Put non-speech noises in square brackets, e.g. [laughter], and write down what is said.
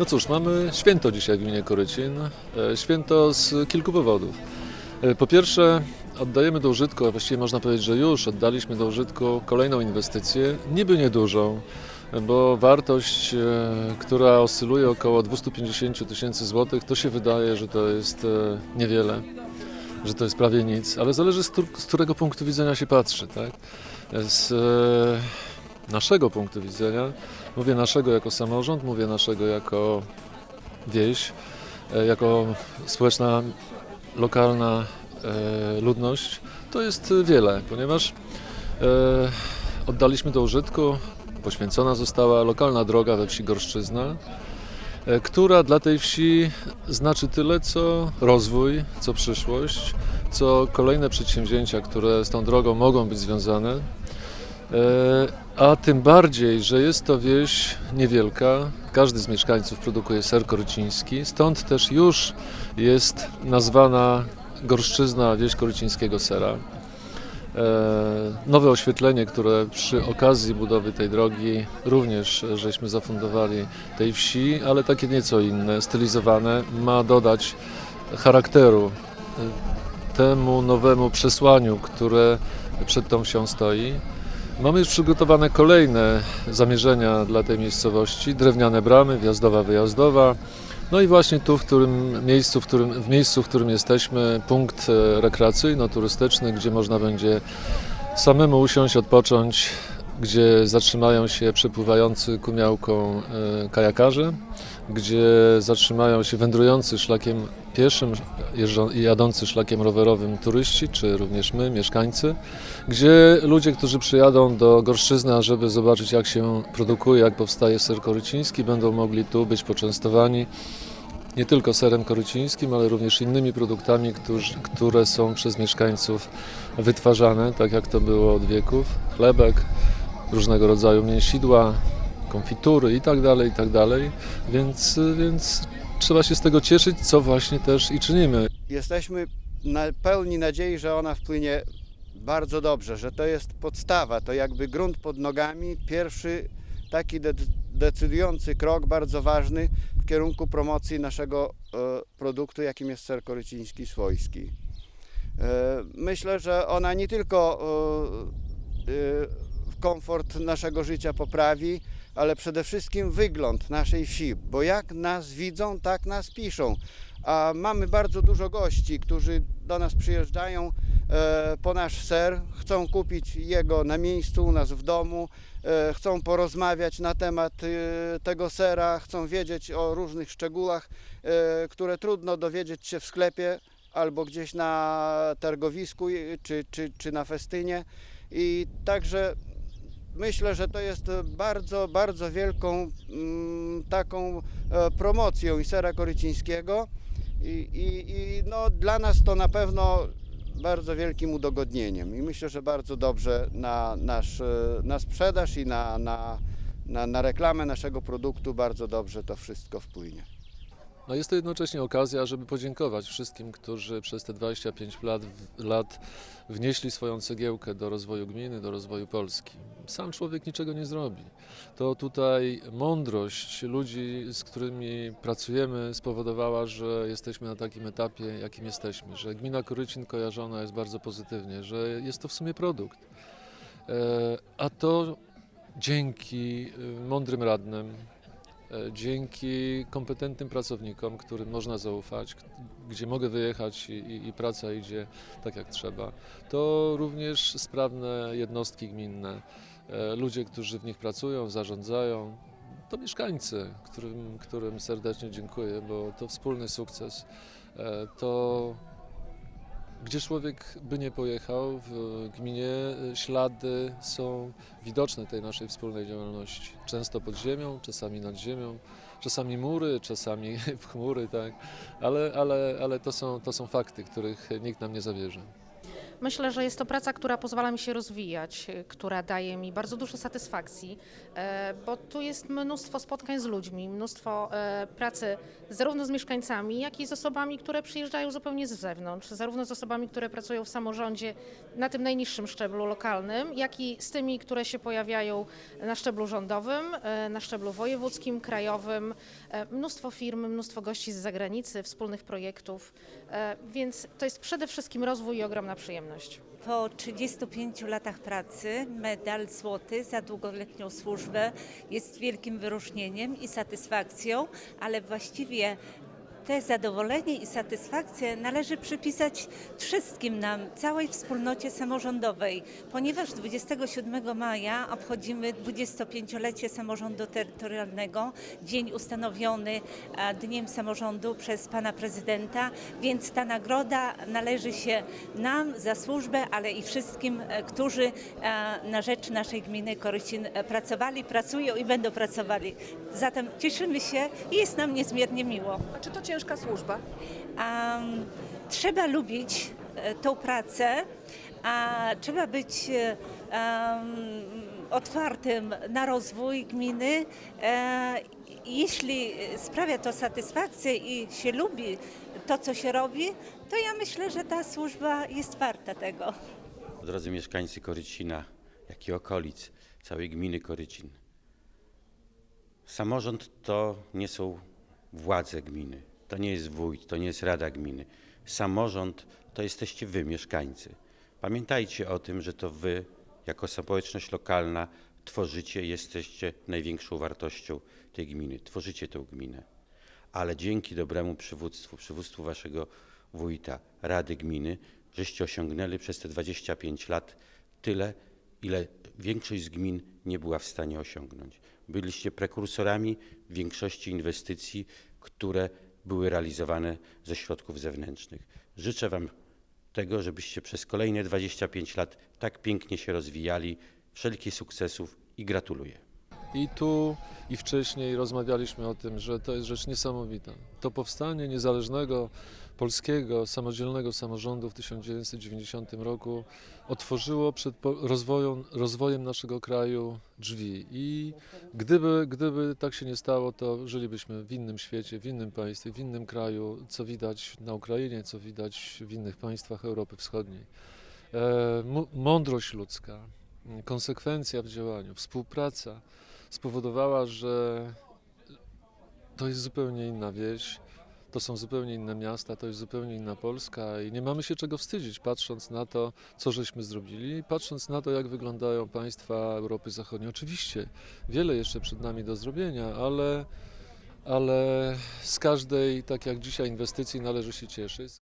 No cóż, mamy święto dzisiaj w gminie Korycin. E, Święto z kilku powodów. E, Po pierwsze, oddajemy do użytku, a właściwie można powiedzieć, że już oddaliśmy do użytku kolejną inwestycję, niby niedużą, bo wartość, e, która oscyluje około 250 tysięcy złotych, to się wydaje, że to jest niewiele, że to jest prawie nic, ale zależy z, któr- z którego punktu widzenia się patrzy. Tak? Z naszego punktu widzenia, mówię naszego jako samorząd, mówię naszego jako wieś, e, jako społeczna, lokalna e, ludność, to jest wiele, ponieważ e, oddaliśmy do użytku, poświęcona została lokalna droga we wsi Gorszczyzna, która dla tej wsi znaczy tyle, co rozwój, co przyszłość, co kolejne przedsięwzięcia, które z tą drogą mogą być związane. A tym bardziej, że jest to wieś niewielka. Każdy z mieszkańców produkuje ser koryciński, stąd też już jest nazwana Gorszczyzna wieś korycińskiego sera. E, Nowe oświetlenie, które przy okazji budowy tej drogi również żeśmy zafundowali tej wsi, ale takie nieco inne, stylizowane, ma dodać charakteru e, temu nowemu przesłaniu, które przed tą wsią stoi. Mamy już przygotowane kolejne zamierzenia dla tej miejscowości. Drewniane bramy, wjazdowa, wyjazdowa. No i właśnie tu, w którym miejscu, w którym, w miejscu, w którym jesteśmy, punkt e, rekreacyjno-turystyczny, gdzie można będzie samemu usiąść, odpocząć, gdzie zatrzymają się przepływający kumiałką e, kajakarze, gdzie zatrzymają się wędrujący szlakiem pieszym i jadący szlakiem rowerowym turyści, czy również my, mieszkańcy, gdzie ludzie, którzy przyjadą do Gorszczyzny, żeby zobaczyć jak się produkuje, jak powstaje ser koryciński, będą mogli tu być poczęstowani nie tylko serem korycińskim, ale również innymi produktami, którzy, które są przez mieszkańców wytwarzane, tak jak to było od wieków. Chlebek, różnego rodzaju mięsidła, konfitury i tak dalej, i tak. Więc, więc trzeba się z tego cieszyć, co właśnie też i czynimy. Jesteśmy na pełni nadziei, że ona wpłynie bardzo dobrze, że to jest podstawa, to jakby grunt pod nogami, pierwszy taki de- decydujący krok, bardzo ważny w kierunku promocji naszego e, produktu, jakim jest ser koryciński swojski. E, myślę, że ona nie tylko e, e, komfort naszego życia poprawi, ale przede wszystkim wygląd naszej wsi, bo jak nas widzą, tak nas piszą. A mamy bardzo dużo gości, którzy do nas przyjeżdżają e, po nasz ser, chcą kupić jego na miejscu u nas w domu, e, chcą porozmawiać na temat e, tego sera, chcą wiedzieć o różnych szczegółach, które trudno dowiedzieć się w sklepie albo gdzieś na targowisku czy, czy, czy na festynie. I także myślę, że to jest bardzo, bardzo wielką mm, taką e, promocją i sera korycińskiego i, i, i no, dla nas to na pewno bardzo wielkim udogodnieniem i myślę, że bardzo dobrze na, nasz, e, na sprzedaż i na, na, na, na reklamę naszego produktu bardzo dobrze to wszystko wpłynie. No jest to jednocześnie okazja, żeby podziękować wszystkim, którzy przez te 25 lat, lat wnieśli swoją cegiełkę do rozwoju gminy, do rozwoju Polski. Sam człowiek niczego nie zrobi. To tutaj mądrość ludzi, z którymi pracujemy, spowodowała, że jesteśmy na takim etapie, jakim jesteśmy, że gmina Korycin kojarzona jest bardzo pozytywnie, że jest to w sumie produkt. E, A to dzięki y, mądrym radnym, dzięki kompetentnym pracownikom, którym można zaufać, gdzie mogę wyjechać i, i, i praca idzie tak jak trzeba, to również sprawne jednostki gminne, e, ludzie, którzy w nich pracują, zarządzają, to mieszkańcy, którym, którym serdecznie dziękuję, bo to wspólny sukces. E, To gdzie człowiek by nie pojechał, w gminie e, ślady są widoczne tej naszej wspólnej działalności. Często pod ziemią, czasami nad ziemią, czasami mury, czasami [laughs] w chmury, tak. Ale, ale, ale to, są, to są fakty, których nikt nam nie zabierze. Myślę, że jest to praca, która pozwala mi się rozwijać, y, która daje mi bardzo dużo satysfakcji, e, bo tu jest mnóstwo spotkań z ludźmi, mnóstwo e, pracy zarówno z mieszkańcami, jak i z osobami, które przyjeżdżają zupełnie z zewnątrz, zarówno z osobami, które pracują w samorządzie na tym najniższym szczeblu lokalnym, jak i z tymi, które się pojawiają na szczeblu rządowym, e, na szczeblu wojewódzkim, krajowym. Mnóstwo firm, mnóstwo gości z zagranicy, wspólnych projektów, więc to jest przede wszystkim rozwój i ogromna przyjemność. Po 35 latach pracy medal złoty za długoletnią służbę jest wielkim wyróżnieniem i satysfakcją, ale właściwie te zadowolenie i satysfakcję należy przypisać wszystkim nam, całej wspólnocie samorządowej, ponieważ 27 maja obchodzimy 25-lecie samorządu terytorialnego, dzień ustanowiony e, Dniem Samorządu przez pana prezydenta, więc ta nagroda należy się nam za służbę, ale i wszystkim, e, którzy e, na rzecz naszej gminy Korycin pracowali, pracują i będą pracowali. Zatem cieszymy się i jest nam niezmiernie miło. A czy to ciężka służba? Am, trzeba lubić e, tą pracę, a trzeba być am, otwartym na rozwój gminy. E, jeśli sprawia to satysfakcję i się lubi to, co się robi, to ja myślę, że ta służba jest warta tego. Drodzy mieszkańcy Korycina, jak i okolic, całej gminy Korycin. Samorząd to nie są władze gminy, to nie jest wójt, to nie jest rada gminy. Samorząd to jesteście wy, mieszkańcy. Pamiętajcie o tym, że to wy, jako społeczność lokalna, tworzycie, jesteście największą wartością tej gminy, tworzycie tę gminę. Ale dzięki dobremu przywództwu, przywództwu waszego wójta, rady gminy, żeście osiągnęli przez te 25 lat tyle, ile większość z gmin nie była w stanie osiągnąć. Byliście prekursorami większości inwestycji, które były realizowane ze środków zewnętrznych. Życzę Wam tego, żebyście przez kolejne 25 lat tak pięknie się rozwijali. Wszelkich sukcesów i gratuluję. I tu, i wcześniej rozmawialiśmy o tym, że to jest rzecz niesamowita. To powstanie niezależnego polskiego, samodzielnego samorządu w 1990 roku otworzyło przed rozwojem, rozwojem naszego kraju drzwi. I gdyby, gdyby tak się nie stało, to żylibyśmy w innym świecie, w innym państwie, w innym kraju, co widać na Ukrainie, co widać w innych państwach Europy Wschodniej. E, mądrość ludzka, konsekwencja w działaniu, współpraca spowodowała, że to jest zupełnie inna wieś, to są zupełnie inne miasta, to jest zupełnie inna Polska i nie mamy się czego wstydzić, patrząc na to, co żeśmy zrobili, patrząc na to, jak wyglądają państwa Europy Zachodniej. Oczywiście wiele jeszcze przed nami do zrobienia, ale, ale z każdej, tak jak dzisiaj, inwestycji należy się cieszyć.